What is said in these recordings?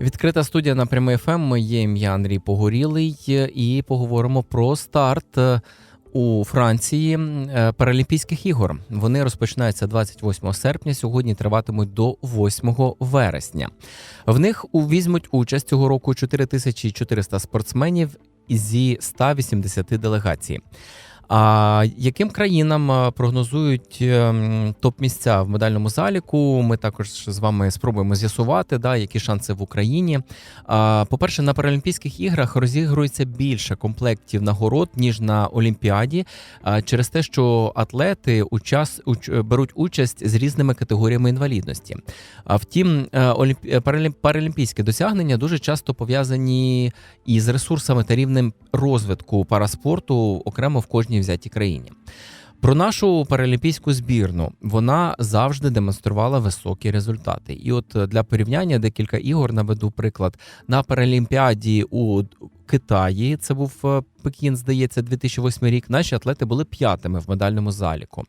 Відкрита студія на прямий ФМ. Моє ім'я Андрій Погорілий, і поговоримо про старт е, у Франції е, Паралімпійських ігор. Вони розпочинаються 28 серпня. Сьогодні триватимуть до 8 вересня. В них візьмуть участь цього року 4400 спортсменів зі 180 делегацій. А яким країнам е, прогнозують ем, топ-місця в медальному заліку? Ми також з вами спробуємо з'ясувати, да, які шанси в Україні. По-перше, на Паралімпійських іграх розігрується більше комплектів нагород ніж на Олімпіаді, через те, що атлети учас, уч, беруть участь з різними категоріями інвалідності. А втім, е, паралімпійські досягнення дуже часто пов'язані із ресурсами та рівнем розвитку параспорту окремо в кожній взятій країні. Про нашу паралімпійську збірну вона завжди демонструвала високі результати. І от для порівняння декілька ігор наведу приклад на Паралімпіаді у Китаї. Це був е, Пекін, здається, 2008 рік. Наші атлети були п'ятими в медальному заліку.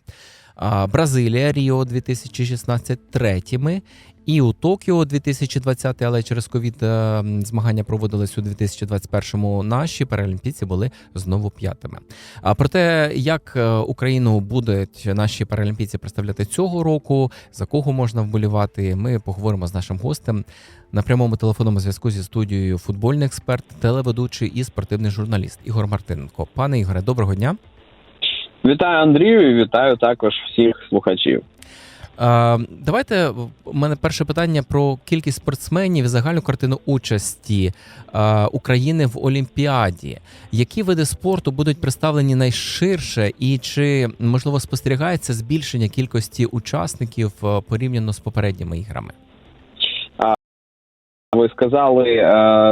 Бразилія Ріо 2016 третіми. І у Токіо 2020, але через ковід е, змагання проводились у 2021-му. Наші паралімпійці були знову п'ятими. А про те, як е, Україну будуть наші паралімпійці представляти цього року, за кого можна вболівати, ми поговоримо з нашим гостем на прямому телефонному зв'язку зі студією футбольний експерт, телеведучий і спортивний журналіст Ігор Мартиненко. Пане Ігоре, доброго дня. Вітаю Андрію, і вітаю також всіх слухачів. Давайте у мене перше питання про кількість спортсменів і загальну картину участі України в Олімпіаді. Які види спорту будуть представлені найширше, і чи можливо спостерігається збільшення кількості учасників порівняно з попередніми іграми? Ви сказали е,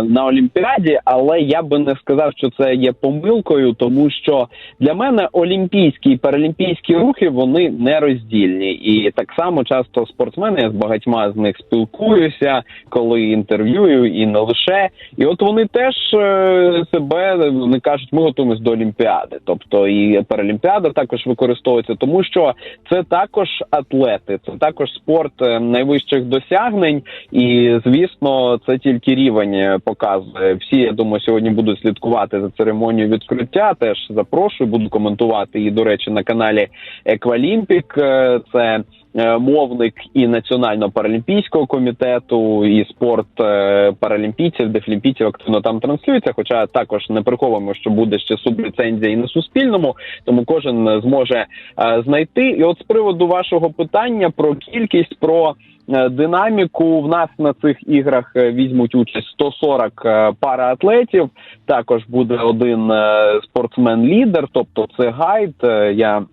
на Олімпіаді, але я би не сказав, що це є помилкою, тому що для мене олімпійські і паралімпійські рухи вони не роздільні, і так само часто спортсмени я з багатьма з них спілкуюся, коли інтерв'юю, і не лише. І от вони теж е, себе вони кажуть, ми готуємось до Олімпіади. Тобто і Паралімпіада також використовується, тому що це також атлети, це також спорт е, найвищих досягнень, і звісно це тільки рівень е, показує. Всі я думаю, сьогодні будуть слідкувати за церемонією відкриття. Теж запрошую, буду коментувати і до речі на каналі Еквалімпік. Це е, мовник і національного паралімпійського комітету, і спорт е, паралімпійців, дефлімпійців активно там транслюється. Хоча також не приховуємо, що буде ще субліцензія і на суспільному, тому кожен зможе знайти. І от з приводу вашого питання про кількість про. Е, динаміку. В нас на цих іграх е, візьмуть участь 140 пара параатлетів. Також буде один спортсмен-лідер, тобто це гайд. Я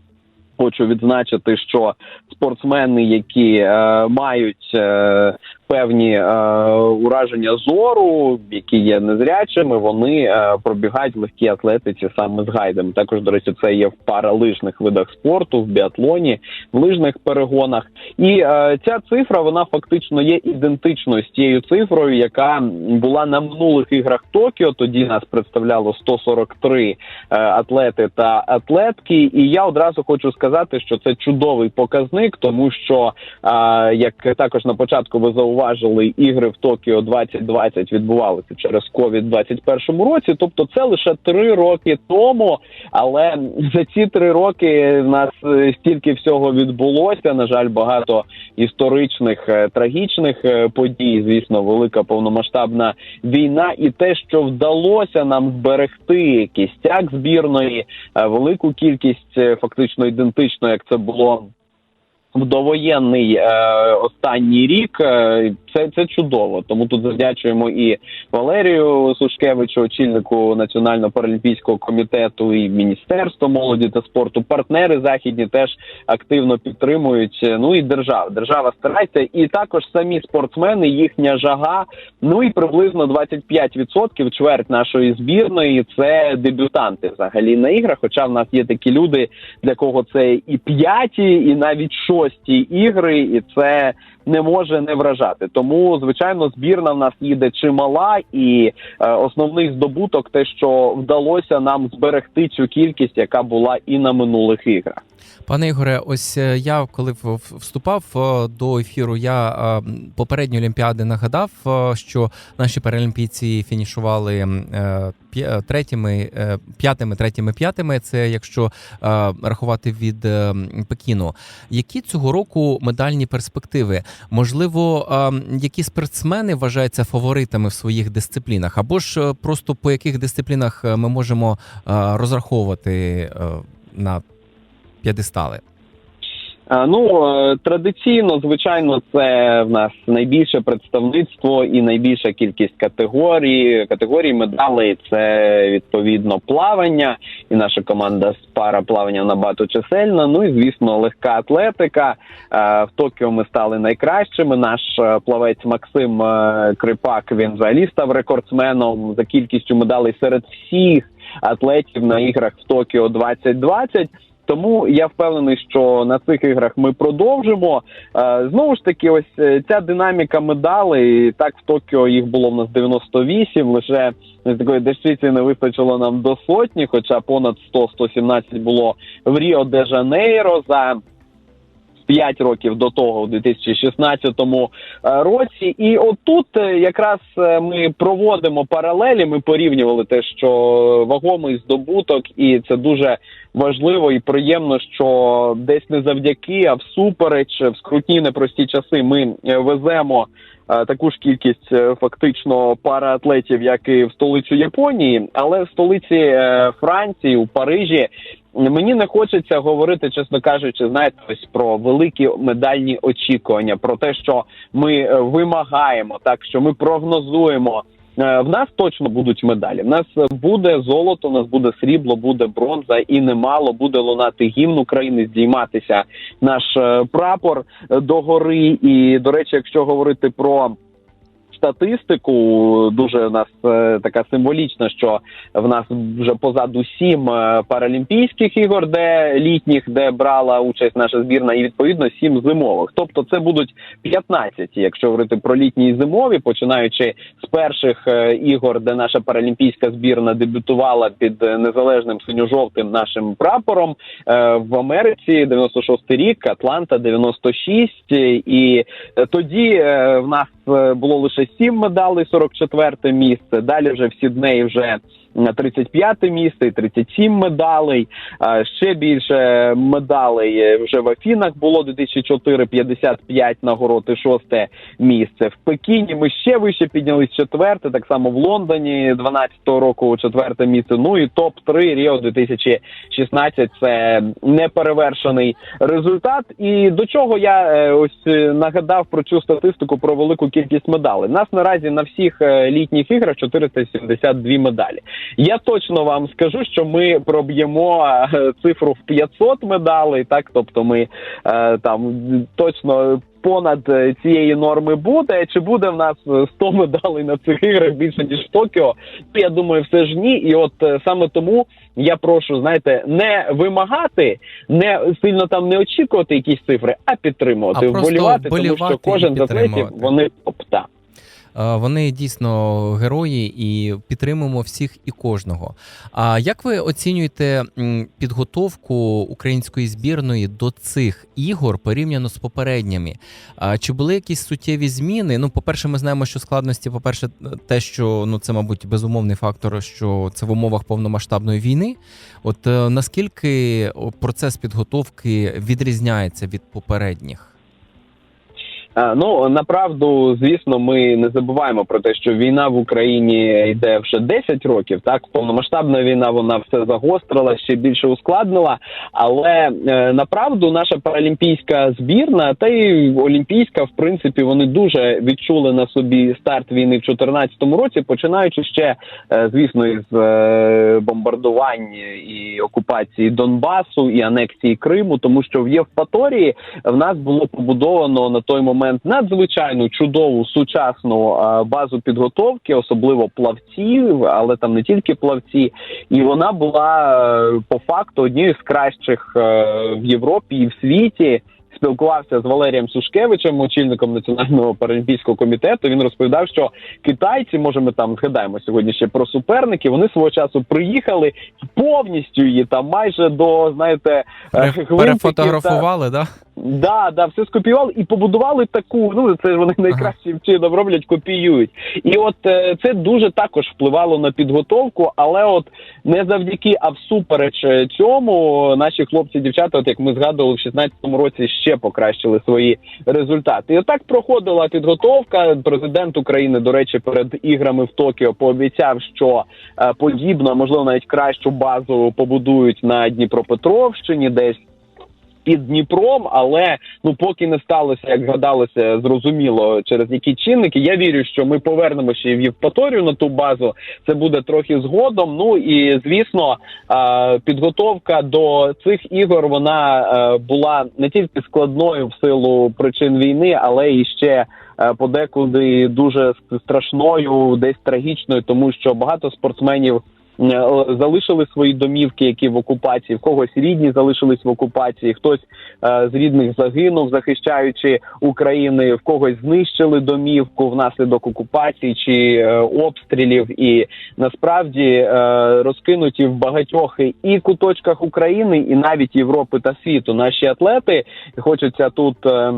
Хочу відзначити, що спортсмени, які е, мають е, певні е, ураження зору, які є незрячими, вони е, пробігають в легкій атлетиці саме з гайдами. Також до речі, це є в паралижних видах спорту, в біатлоні, в лижних перегонах. І е, ця цифра вона фактично є ідентичною з тією цифрою, яка була на минулих іграх Токіо. Тоді нас представляло 143 е, атлети та атлетки. І я одразу хочу сказати, що це чудовий показник, тому що е, як також на початку ви зауважили, зауважили, ігри в Токіо 2020 відбувалися через ковід 21 році. Тобто, це лише три роки тому. Але за ці три роки нас е, стільки всього відбулося. На жаль, багато історичних е, трагічних е, подій. Звісно, велика повномасштабна війна, і те, що вдалося нам зберегти кістяк збірної, велику кількість фактично ідентично, як це було в довоєнний е, останній рік е, це це чудово. Тому тут завдячуємо і Валерію Сушкевичу, очільнику національного паралімпійського комітету, і міністерство молоді та спорту. Партнери західні теж активно підтримують. Ну і держава. Держава старається, і також самі спортсмени, їхня жага. Ну і приблизно 25% чверть нашої збірної це дебютанти взагалі на іграх. Хоча в нас є такі люди, для кого це і п'яті, і навіть шості ігри, і це не може не вражати. Тому звичайно збірна в нас їде чимала, і е, основний здобуток те, що вдалося нам зберегти цю кількість, яка була і на минулих іграх. Пане Ігоре, ось е, я коли вступав е, до ефіру, я е, попередні олімпіади нагадав, що наші паралімпійці фінішували третіми, е, п'ятими, третіми, п'ятими. Це якщо е, рахувати від е, Пекіну. Які цього року медальні перспективи? Можливо, е, які спортсмени вважаються фаворитами в своїх дисциплінах, або ж е, просто по яких дисциплінах е, ми можемо е, розраховувати е, на п'єдестали? А, Ну е, традиційно, звичайно, це в нас найбільше представництво і найбільша кількість категорій. Категорій медалей це відповідно плавання, і наша команда з параплавання набагато чисельна. Ну і звісно, легка атлетика. Е, В Токіо ми стали найкращими. Наш е, плавець Максим е, Крипак він взагалі став рекордсменом за кількістю медалей серед всіх атлетів на іграх в Токіо 2020. Тому я впевнений, що на цих іграх ми продовжимо. Е, знову ж таки, ось е, ця динаміка медалей. Так в Токіо їх було в нас 98, Лише з такої дещиці не вистачило нам до сотні, хоча понад 100-117 було в Ріо де Жанейро за 5 років до того, у 2016 е, році. І отут е, якраз е, ми проводимо паралелі. Ми порівнювали те, що вагомий здобуток, і це дуже важливо і приємно, що десь не завдяки, а всупереч в скрутні непрості часи ми веземо. Таку ж кількість фактично параатлетів, як і в столицю Японії, але в столиці Франції, у Парижі, Мені не хочеться говорити, чесно кажучи, знаєте, ось про великі медальні очікування, про те, що ми е, вимагаємо, так що ми прогнозуємо. Е, В нас точно будуть медалі. В нас буде золото, в нас буде срібло, буде бронза, і немало буде лунати гімн України, здійматися наш е, прапор догори. І до речі, якщо говорити про статистику, дуже у нас е, така символічна, що в нас вже позаду сім е, паралімпійських ігор, де літніх, де брала участь наша збірна, і відповідно сім зимових. Тобто це будуть 15, якщо говорити про літні і зимові, починаючи з перших е, ігор, де наша паралімпійська збірна дебютувала під незалежним синьо-жовтим нашим прапором в Америці, 96 рік, Атланта 96, і тоді в нас було лише сім медалей, 44 місце. Далі вже в Сіднеї вже 35 місце і 37 медалей. Ще більше медалей вже в Афінах було 2004, 55 нагород і шосте місце. В Пекіні ми ще вище піднялись четверте, так само в Лондоні 12-го року четверте місце. Ну і топ 3 Ріо 2016 – це неперевершений результат. І до чого я е, ось е, нагадав про цю статистику про велику кількість медалей. Нас наразі на всіх е, літніх іграх 472 медалі. Я точно вам скажу, що ми проб'ємо е, цифру в 500 медалей. Так, тобто, ми е, там точно. Понад е, цієї норми буде чи буде в нас е, 100 медалей на цих іграх більше ніж в Токіо? Я думаю, все ж ні. І от саме тому я прошу, знаєте, не вимагати, не сильно там не очікувати якісь цифри, а підтримувати, А просто вболівати, тому що кожен і з атлетів вони топ-та. Е, Вони дійсно герої і підтримуємо всіх і кожного. А як ви оцінюєте підготовку української збірної до цих ігор порівняно з попередніми? Чи були якісь суттєві зміни? Ну, по-перше, ми знаємо, що складності, по-перше, те, що ну це, мабуть, безумовний фактор, що це в умовах повномасштабної війни. От е, наскільки процес підготовки відрізняється від попередніх? А, Ну направду, звісно, ми не забуваємо про те, що війна в Україні йде вже 10 років. Так, повномасштабна війна вона все загострила, ще більше ускладнила. Але е, направду наша паралімпійська збірна та й олімпійська, в принципі, вони дуже відчули на собі старт війни в 2014 році, починаючи ще, е, звісно, із е, бомбардувань і окупації Донбасу і анексії Криму, тому що в Євпаторії в нас було побудовано на той момент надзвичайну чудову сучасну базу підготовки, особливо плавців, але там не тільки плавці, і вона була е, по факту однією з кращих е, в Європі і в світі. Спілкувався з Валерієм Сушкевичем, очільником національного паралімпійського комітету. Він розповідав, що китайці, може, ми там згадаємо сьогодні ще про суперники. Вони свого часу приїхали повністю її там майже до знаєте е, Пере- гвинтиків та- Перефотографували, да? Да, да, все скопіювали і побудували таку. Ну це ж вони найкращим чином роблять, копіюють. І от е, це дуже також впливало на підготовку, але от не завдяки, а всупереч е, цьому наші хлопці, дівчата, от як ми згадували, в 16-му році ще покращили свої результати. І отак проходила підготовка. Президент України, до речі, перед іграми в Токіо пообіцяв, що подібно, можливо навіть кращу базу побудують на Дніпропетровщині, десь під Дніпром, але ну поки не сталося, як гадалося, зрозуміло через які чинники. Я вірю, що ми повернемо ще в Євпаторію на ту базу. Це буде трохи згодом. Ну і звісно, підготовка до цих ігор вона е, була не тільки складною в силу причин війни, але і ще. е, Подекуди дуже страшною, десь трагічною, тому що багато спортсменів залишили свої домівки, які в окупації, в когось рідні залишились в окупації, хтось е, з рідних загинув, захищаючи України, в когось знищили домівку внаслідок окупації чи е, обстрілів, і насправді е, розкинуті в багатьох і куточках України, і навіть Європи та світу. Наші атлети хочеться тут. е,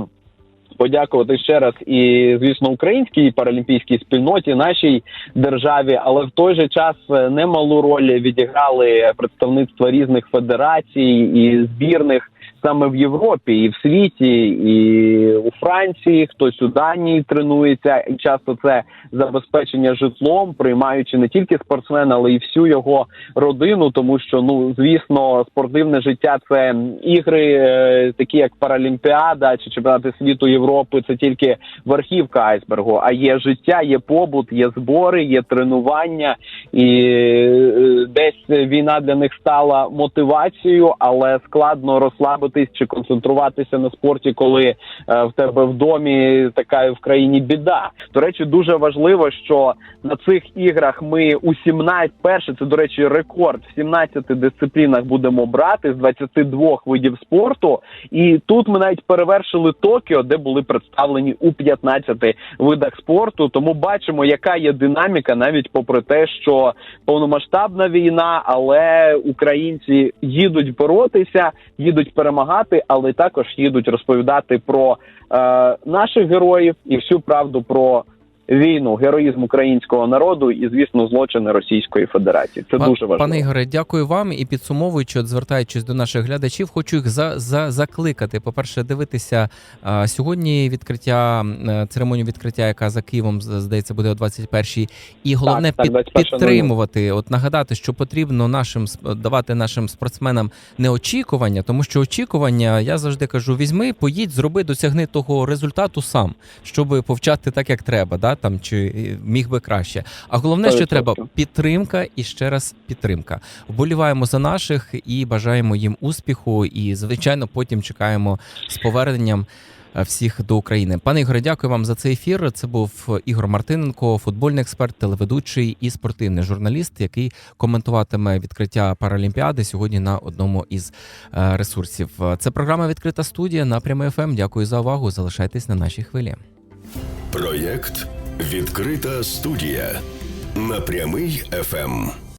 Подякувати ще раз і звісно українській паралімпійській спільноті, нашій державі, але в той же час е, немалу роль відіграли представництва різних федерацій і збірних саме в Європі і в світі, і у Франції, хтось у Данії тренується, і часто це забезпечення житлом, приймаючи не тільки спортсмена, але й всю його родину, тому що ну звісно, спортивне життя це ігри, е, такі як Паралімпіада чи чемпіонати світу Європи. Це тільки верхівка айсбергу. А є життя, є побут, є збори, є тренування, і е, десь війна для них стала мотивацією, але складно розслабитись чи концентруватися на спорті, коли е, в тебе в домі така в країні біда. До речі, дуже важливо, що на цих іграх ми у 17, перше, це до речі, рекорд в 17 дисциплінах будемо брати з 22 видів спорту. І тут ми навіть перевершили Токіо, де були представлені у 15 видах спорту. Тому бачимо, яка є динаміка, навіть попри те, що повномасштабна війна, але українці їдуть боротися, їдуть перемагати, але також їдуть розповідати про е, наших героїв і всю правду про. Війну, героїзм українського народу і, звісно, злочини Російської Федерації. Це Па- дуже важливо. Пане Ігоре, дякую вам. І підсумовуючи, от звертаючись до наших глядачів, хочу їх за, за закликати. По перше, дивитися а, сьогодні відкриття церемонію відкриття, яка за Києвом здається буде о 21-й. І головне так, під, 21:00. підтримувати. От нагадати, що потрібно нашим давати нашим спортсменам не очікування, тому що очікування, я завжди кажу: візьми, поїдь, зроби, досягни того результату сам, щоб повчати так, як треба, да там чи е, міг би краще. А головне, що треба підтримка і ще раз підтримка. Вболіваємо за наших і бажаємо їм успіху. І звичайно, потім чекаємо з поверненням. е, Всіх до України, пане Ігоре, дякую вам за цей ефір. Це був Ігор Мартиненко, футбольний експерт, телеведучий і спортивний журналіст, який коментуватиме відкриття Паралімпіади сьогодні на одному із е, ресурсів. Це програма Відкрита студія на прямий ФМ. Дякую за увагу. Залишайтесь на нашій хвилі. Проєкт Відкрита студія на прямий ФМ.